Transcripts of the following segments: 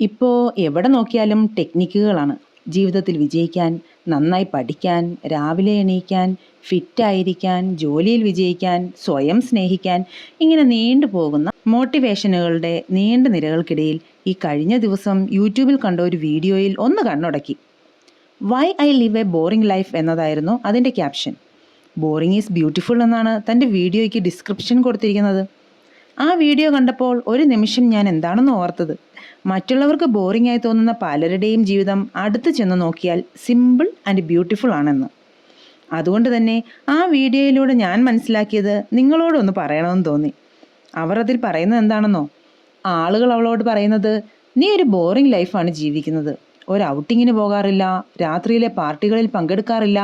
ഇപ്പോൾ എവിടെ നോക്കിയാലും ടെക്നിക്കുകളാണ്. ജീവിതത്തിൽ വിജയിക്കാൻ നന്നായി പഠിക്കാൻ രാവിലെ എണീക്കാൻ ഫിറ്റായിരിക്കാൻ ജോലിയിൽ വിജയിക്കാൻ സ്വയം സ്നേഹിക്കാൻ ഇങ്ങനെ നീണ്ടു പോകുന്ന മോട്ടിവേഷനുകളുടെ നീണ്ട നിരകൾക്കിടയിൽ ഈ കഴിഞ്ഞ ദിവസം യൂട്യൂബിൽ കണ്ട ഒരു വീഡിയോയിൽ ഒന്ന് കണ്ണുടക്കി. Why I live a boring life എന്നതായിരുന്നു അതിന്റെ ക്യാപ്ഷൻ. ബോറിംഗ് ഈസ് ബ്യൂട്ടിഫുൾ എന്നാണ് തന്റെ വീഡിയോയ്ക്ക് ഡിസ്ക്രിപ്ഷൻ കൊടുത്തിരിക്കുന്നത്. ആ വീഡിയോ കണ്ടപ്പോൾ ഒരു നിമിഷം ഞാൻ എന്താണെന്ന് ഓർത്തത്. മറ്റുള്ളവർക്ക് ബോറിംഗ് ആയി തോന്നുന്ന പലരുടെയും ജീവിതം അടുത്ത് ചെന്ന് നോക്കിയാൽ സിമ്പിൾ ആൻഡ് ബ്യൂട്ടിഫുൾ ആണെന്ന്. അതുകൊണ്ട് തന്നെ ആ വീഡിയോയിലൂടെ ഞാൻ മനസ്സിലാക്കിയത് നിങ്ങളോടൊന്ന് പറയണമെന്ന് തോന്നി. അവർ അതിൽ പറയുന്നത് എന്താണെന്നോ? ആളുകൾ അവളോട് പറയുന്നത് നീ ഒരു ബോറിംഗ് ലൈഫാണ് ജീവിക്കുന്നത്. ഒരു ഔട്ടിങ്ങിന് പോകാറില്ല രാത്രിയിലെ പാർട്ടികളിൽ പങ്കെടുക്കാറില്ല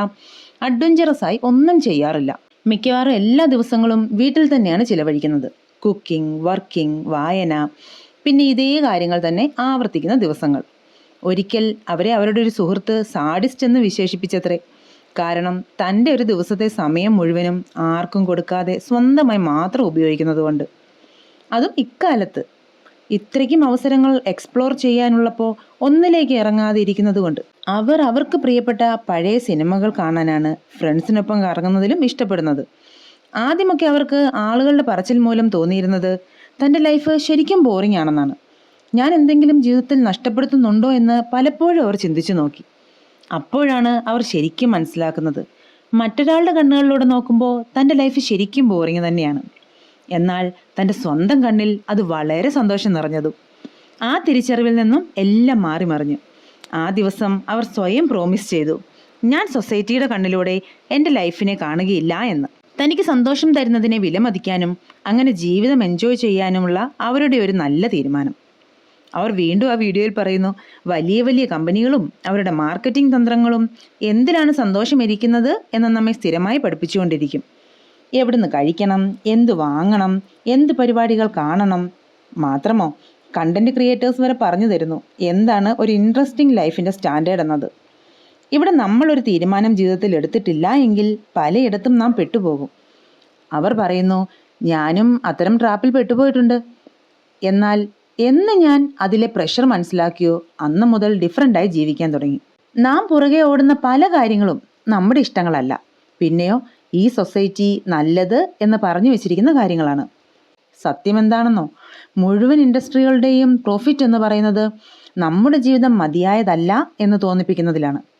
അഡ്വഞ്ചറസ് ആയി ഒന്നും ചെയ്യാറില്ല. മിക്കവാറും എല്ലാ ദിവസങ്ങളും വീട്ടിൽ തന്നെയാണ് ചിലവഴിക്കുന്നത്. കുക്കിംഗ് വർക്കിംഗ് വായന പിന്നെ ഇതേ കാര്യങ്ങൾ തന്നെ ആവർത്തിക്കുന്ന ദിവസങ്ങൾ. ഒരിക്കൽ അവരെ അവരുടെ ഒരു സുഹൃത്ത് സാഡിസ്റ്റ് എന്ന് വിശേഷിപ്പിച്ചത്രേ. കാരണം തന്റെ ഒരു ദിവസത്തെ സമയം മുഴുവനും ആർക്കും കൊടുക്കാതെ സ്വന്തമായി മാത്രം ഉപയോഗിക്കുന്നത് കൊണ്ട് അതും ഇക്കാലത്ത്. ഇത്രയ്ക്കും അവസരങ്ങൾ എക്സ്പ്ലോർ ചെയ്യാനുള്ളപ്പോൾ ഒന്നിലേക്ക് ഇറങ്ങാതെ ഇരിക്കുന്നത് കൊണ്ട് അവർ അവർക്ക് പ്രിയപ്പെട്ട പഴയ സിനിമകൾ കാണാനാണ് ഫ്രണ്ട്സിനൊപ്പം കറങ്ങുന്നതിലും ഇഷ്ടപ്പെടുന്നത്. ആദ്യമൊക്കെ അവർക്ക് ആളുകളുടെ പറച്ചിൽ മൂലം തോന്നിയിരുന്നത് തന്റെ ലൈഫ് ശരിക്കും ബോറിംഗ് ആണെന്നാണ്. ഞാൻ എന്തെങ്കിലും ജീവിതത്തിൽ നഷ്ടപ്പെടുത്തുന്നുണ്ടോ എന്ന് പലപ്പോഴും അവർ ചിന്തിച്ചു നോക്കി. അപ്പോഴാണ് അവർ ശരിക്കും മനസ്സിലാക്കുന്നത്. മറ്റൊരാളുടെ കണ്ണുകളിലൂടെ നോക്കുമ്പോൾ തന്റെ ലൈഫ് ശരിക്കും ബോറിങ് തന്നെയാണ്. എന്നാൽ തന്റെ സ്വന്തം കണ്ണിൽ അത് വളരെ സന്തോഷം നിറഞ്ഞതും ആ തിരിച്ചറിവിൽ നിന്നും എല്ലാം മാറി മറിഞ്ഞു. ആ ദിവസം അവർ സ്വയം പ്രോമിസ് ചെയ്തു ഞാൻ സൊസൈറ്റിയുടെ കണ്ണിലൂടെ എന്റെ ലൈഫിനെ കാണുകയില്ല എന്ന്. തനിക്ക് സന്തോഷം തരുന്നതിനെ വിലമതിക്കാനും അങ്ങനെ ജീവിതം എൻജോയ് ചെയ്യാനുമുള്ള അവരുടെ ഒരു നല്ല തീരുമാനം. അവർ വീണ്ടും ആ വീഡിയോയിൽ പറയുന്നു വലിയ വലിയ കമ്പനികളും അവരുടെ മാർക്കറ്റിംഗ് തന്ത്രങ്ങളും എന്തിനാണ് സന്തോഷം ഇരിക്കുന്നത് എന്ന് നമ്മെ സ്ഥിരമായി പഠിപ്പിച്ചുകൊണ്ടിരിക്കും. എവിടുന്ന് കഴിക്കണം എന്ത് വാങ്ങണം എന്ത് പരിപാടികൾ കാണണം മാത്രമോ? കണ്ടന്റ് ക്രിയേറ്റേഴ്സ് വരെ പറഞ്ഞു തരുന്നു എന്താണ് ഒരു ഇൻട്രസ്റ്റിംഗ് ലൈഫിന്റെ സ്റ്റാൻഡേർഡ് എന്നത്? ഇവിടെ നമ്മളൊരു തീരുമാനം ജീവിതത്തിൽ എടുത്തിട്ടില്ല എങ്കിൽ പലയിടത്തും നാം പെട്ടുപോകും. അവർ പറയുന്നു ഞാനും അത്തരം ട്രാപ്പിൽ പെട്ടുപോയിട്ടുണ്ട്. എന്നാൽ എന്ന് ഞാൻ അതിലെ പ്രഷർ മനസ്സിലാക്കിയോ? അന്ന് മുതൽ ഡിഫറന്റായി ജീവിക്കാൻ തുടങ്ങി. നാം പുറകെ ഓടുന്ന പല കാര്യങ്ങളും നമ്മുടെ ഇഷ്ടങ്ങളല്ല. പിന്നെയോ ഈ സൊസൈറ്റി നല്ലത് എന്ന് പറഞ്ഞു വെച്ചിരിക്കുന്ന കാര്യങ്ങളാണ്. സത്യം എന്താണെന്നോ? മുഴുവൻ ഇൻഡസ്ട്രികളുടെയും പ്രോഫിറ്റ് എന്ന് പറയുന്നത് നമ്മുടെ ജീവിതം മതിയായതല്ല എന്ന് തോന്നിപ്പിക്കുന്നതിലാണ്.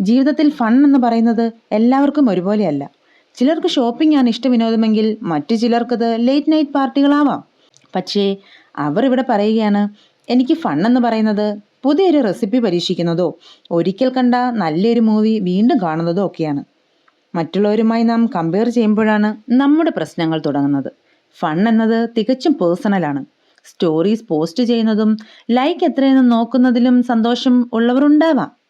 ജീവിതത്തിൽ ഫൺ എന്ന് പറയുന്നത് എല്ലാവർക്കും ഒരുപോലെയല്ല. ചിലർക്ക് ഷോപ്പിംഗ് ആണ് ഇഷ്ടവിനോദമെങ്കിൽ മറ്റു ചിലർക്കത് ലേറ്റ് നൈറ്റ് പാർട്ടികളാവാം. പക്ഷേ അവർ ഇവിടെ പറയുകയാണ് എനിക്ക് ഫൺ എന്ന് പറയുന്നത് പുതിയൊരു റെസിപ്പി പരീക്ഷിക്കുന്നതോ ഒരിക്കൽ കണ്ട നല്ലൊരു മൂവി വീണ്ടും കാണുന്നതോ ഒക്കെയാണ്. മറ്റുള്ളവരുമായി നാം കമ്പയർ ചെയ്യുമ്പോഴാണ് നമ്മുടെ പ്രശ്നങ്ങൾ തുടങ്ങുന്നത്. ഫൺ എന്നത് തികച്ചും പേഴ്സണലാണ് സ്റ്റോറീസ് പോസ്റ്റ് ചെയ്യുന്നതും ലൈക്ക് എത്രയെന്ന് നോക്കുന്നതിലും സന്തോഷം ഉള്ളവരുണ്ടാവാം.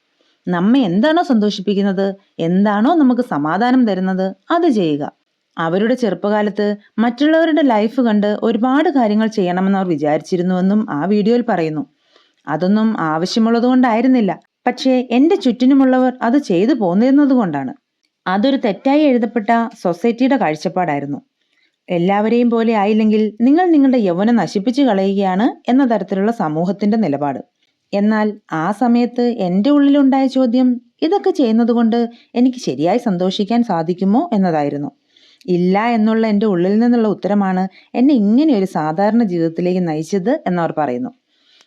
നമ്മെ എന്താണോ സന്തോഷിപ്പിക്കുന്നത്? എന്താണോ നമുക്ക് സമാധാനം തരുന്നത്? അത് ചെയ്യുക. അവരുടെ ചെറുപ്പകാലത്ത് മറ്റുള്ളവരുടെ ലൈഫ് കണ്ട് ഒരുപാട് കാര്യങ്ങൾ ചെയ്യണമെന്ന് അവർ വിചാരിച്ചിരുന്നുവെന്നും ആ വീഡിയോയിൽ പറയുന്നു. അതൊന്നും ആവശ്യമുള്ളതുകൊണ്ടായിരുന്നില്ല പക്ഷേ എന്റെ ചുറ്റിനുമുള്ളവർ അത് ചെയ്തു പോന്നിരുന്നത് കൊണ്ടാണ്. അതൊരു തെറ്റായി എഴുതപ്പെട്ട സൊസൈറ്റിയുടെ കാഴ്ചപ്പാടായിരുന്നു. എല്ലാവരെയും പോലെ ആയില്ലെങ്കിൽ നിങ്ങൾ നിങ്ങളുടെ യൗവനം നശിപ്പിച്ചു കളയുകയാണ് എന്ന തരത്തിലുള്ള സമൂഹത്തിന്റെ നിലപാട്. എന്നാൽ ആ സമയത്ത് എന്റെ ഉള്ളിലുണ്ടായ ചോദ്യം ഇതൊക്കെ ചെയ്യുന്നതുകൊണ്ട് എനിക്ക് ശരിയായി സന്തോഷിക്കാൻ സാധിക്കുമോ? എന്നതായിരുന്നു. ഇല്ല എന്നുള്ള എന്റെ ഉള്ളിൽ നിന്നുള്ള ഉത്തരമാണ് എന്നെ ഇങ്ങനെ ഒരു സാധാരണ ജീവിതത്തിലേക്ക് നയിച്ചത് എന്നവർ പറയുന്നു.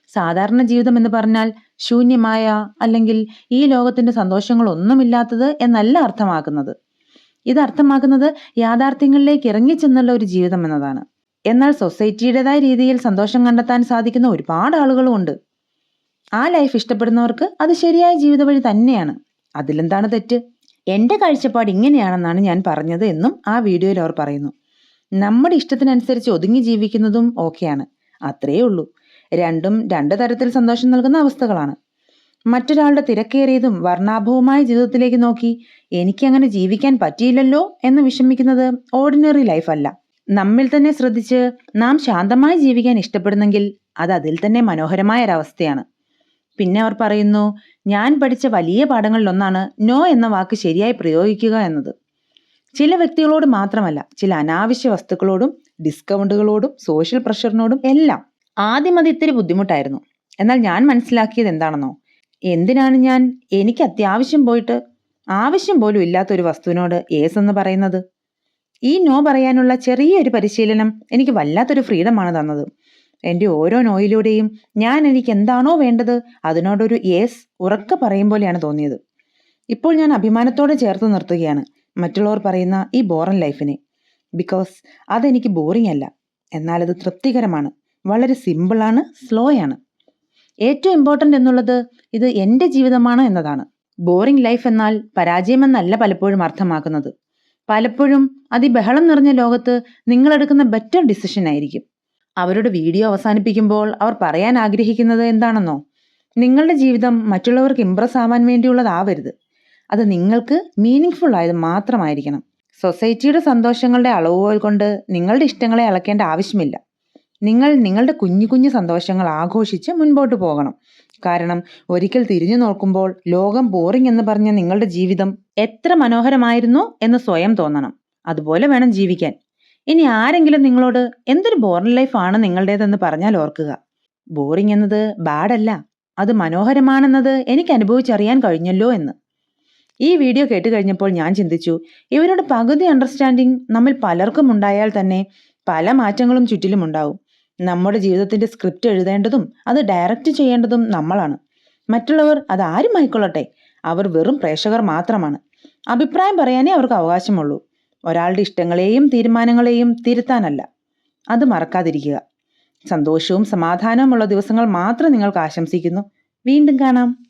സാധാരണ ജീവിതം എന്ന് പറഞ്ഞാൽ ശൂന്യമായ അല്ലെങ്കിൽ ഈ ലോകത്തിന്റെ സന്തോഷങ്ങളൊന്നുമില്ലാത്തത് എന്നല്ല അർത്ഥമാക്കുന്നത്. ഇത് അർത്ഥമാക്കുന്നത് യാഥാർത്ഥ്യങ്ങളിലേക്ക് ഇറങ്ങിച്ചെന്നുള്ള ഒരു ജീവിതം എന്നതാണ്. എന്നാൽ സൊസൈറ്റിയുടേതായ രീതിയിൽ സന്തോഷം കണ്ടെത്താൻ സാധിക്കുന്ന ഒരുപാട് ആളുകളും ഉണ്ട്. ആ ലൈഫ് ഇഷ്ടപ്പെടുന്നവർക്ക് അത് ശരിയായ ജീവിത വഴി തന്നെയാണ്. അതിലെന്താണ് തെറ്റ്? എന്റെ കാഴ്ചപ്പാട് ഇങ്ങനെയാണെന്നാണ് ഞാൻ പറഞ്ഞത് എന്നും ആ വീഡിയോയിൽ അവർ പറയുന്നു. നമ്മുടെ ഇഷ്ടത്തിനനുസരിച്ച് ഒതുങ്ങി ജീവിക്കുന്നതും ഓക്കെയാണ്. അത്രയേ ഉള്ളൂ. രണ്ടും രണ്ട് തരത്തിൽ സന്തോഷം നൽകുന്ന അവസ്ഥകളാണ്. മറ്റൊരാളുടെ തിരക്കേറിയതും വർണാഭവുമായ ജീവിതത്തിലേക്ക് നോക്കി എനിക്കങ്ങനെ ജീവിക്കാൻ പറ്റിയില്ലല്ലോ എന്ന് വിഷമിക്കുന്നത് ഓർഡിനറി ലൈഫല്ല നമ്മിൽ തന്നെ ശ്രദ്ധിച്ച് നാം ശാന്തമായി ജീവിക്കാൻ ഇഷ്ടപ്പെടുന്നെങ്കിൽ അത് അതിൽ തന്നെ മനോഹരമായ ഒരവസ്ഥയാണ്. പിന്നെ അവർ പറയുന്നു ഞാൻ പഠിച്ച വലിയ പാഠങ്ങളിലൊന്നാണ് നോ എന്ന വാക്ക് ശരിയായി പ്രയോഗിക്കുക എന്നത്. ചില വ്യക്തികളോട് മാത്രമല്ല ചില അനാവശ്യ വസ്തുക്കളോടും ഡിസ്കൗണ്ടുകളോടും സോഷ്യൽ പ്രഷറിനോടും എല്ലാം ആദ്യം അത് ഇത്തിരി ബുദ്ധിമുട്ടായിരുന്നു. എന്നാൽ ഞാൻ മനസ്സിലാക്കിയത് എന്താണെന്നോ? എന്തിനാണ് ഞാൻ? എനിക്ക് അത്യാവശ്യം പോയിട്ട് ആവശ്യം പോലും ഇല്ലാത്ത ഒരു വസ്തുവിനോട് ഏസ് എന്ന് പറയുന്നത്. ഈ നോ പറയാനുള്ള ചെറിയൊരു പരിശീലനം എനിക്ക് വല്ലാത്തൊരു ഫ്രീഡമാണ് തന്നത്. എന്റെ ഓരോ നോയിലൂടെയും ഞാൻ എനിക്ക് എന്താണോ വേണ്ടത് അതിനോടൊരു യേസ് ഉറക്ക പറയും പോലെയാണ് തോന്നിയത്. ഇപ്പോൾ ഞാൻ അഭിമാനത്തോടെ ചേർത്ത് നിർത്തുകയാണ്. മറ്റുള്ളവർ പറയുന്ന ഈ ബോറൻ ലൈഫിനെ. ബിക്കോസ് അതെനിക്ക് ബോറിംഗ് അല്ല. എന്നാൽ അത് തൃപ്തികരമാണ്. വളരെ സിമ്പിളാണ് സ്ലോ ആണ് ഏറ്റവും ഇമ്പോർട്ടന്റ് എന്നുള്ളത് ഇത് എന്റെ ജീവിതമാണ് എന്നതാണ്. ബോറിംഗ് ലൈഫ് എന്നാൽ പരാജയമെന്നല്ല പലപ്പോഴും അർത്ഥമാക്കുന്നത്. പലപ്പോഴും അതിബഹളം നിറഞ്ഞ ലോകത്ത് നിങ്ങളെടുക്കുന്ന ബെറ്റർ ഡിസിഷൻ ആയിരിക്കും. അവരുടെ വീഡിയോ അവസാനിപ്പിക്കുമ്പോൾ അവർ പറയാൻ ആഗ്രഹിക്കുന്നത് എന്താണെന്നോ? നിങ്ങളുടെ ജീവിതം മറ്റുള്ളവർക്ക് ഇമ്പ്രസ് ആവാൻ വേണ്ടിയുള്ളതാവരുത്. അത് നിങ്ങൾക്ക് മീനിങ് ഫുൾ ആയത് മാത്രമായിരിക്കണം. സൊസൈറ്റിയുടെ സന്തോഷങ്ങളുടെ അളവുകൾ കൊണ്ട് നിങ്ങളുടെ ഇഷ്ടങ്ങളെ അളക്കേണ്ട ആവശ്യമില്ല. നിങ്ങൾ നിങ്ങളുടെ കുഞ്ഞു കുഞ്ഞു സന്തോഷങ്ങൾ ആഘോഷിച്ച് മുൻപോട്ട് പോകണം. കാരണം ഒരിക്കൽ തിരിഞ്ഞു നോക്കുമ്പോൾ ലോകം ബോറിംഗ് എന്ന് പറഞ്ഞ നിങ്ങളുടെ ജീവിതം എത്ര മനോഹരമായിരുന്നു എന്ന് സ്വയം തോന്നണം. അതുപോലെ വേണം ജീവിക്കാൻ. ഇനി ആരെങ്കിലും നിങ്ങളോട് എന്തൊരു ബോറിംഗ് ലൈഫാണ് നിങ്ങളുടേതെന്ന് പറഞ്ഞാൽ ഓർക്കുക. ബോറിംഗ് എന്നത് ബാഡല്ല അത് മനോഹരമാണെന്നത് എനിക്ക് അനുഭവിച്ചറിയാൻ കഴിഞ്ഞല്ലോ എന്ന്. ഈ വീഡിയോ കേട്ട് കഴിഞ്ഞപ്പോൾ ഞാൻ ചിന്തിച്ചു ഇവരുടെ പകുതി അണ്ടർസ്റ്റാൻഡിങ് നമ്മൾ പലർക്കും ഉണ്ടായാൽ തന്നെ പല മാറ്റങ്ങളും ചുറ്റിലും ഉണ്ടാവും. നമ്മുടെ ജീവിതത്തിന്റെ സ്ക്രിപ്റ്റ് എഴുതേണ്ടതും അത് ഡയറക്റ്റ് ചെയ്യേണ്ടതും നമ്മളാണ്. മറ്റുള്ളവർ അത് ആരും ആയിക്കൊള്ളട്ടെ അവർ വെറും പ്രേക്ഷകർ മാത്രമാണ്. അഭിപ്രായം പറയാനേ അവർക്ക് അവകാശമുള്ളൂ. ഒരാളുടെ ഇഷ്ടങ്ങളെയും തീരുമാനങ്ങളെയും തിരുത്താനല്ല. അത് മറക്കാതിരിക്കുക. സന്തോഷവും സമാധാനവുമുള്ള ദിവസങ്ങൾ മാത്രം നിങ്ങൾക്ക് ആശംസിക്കുന്നു. വീണ്ടും കാണാം.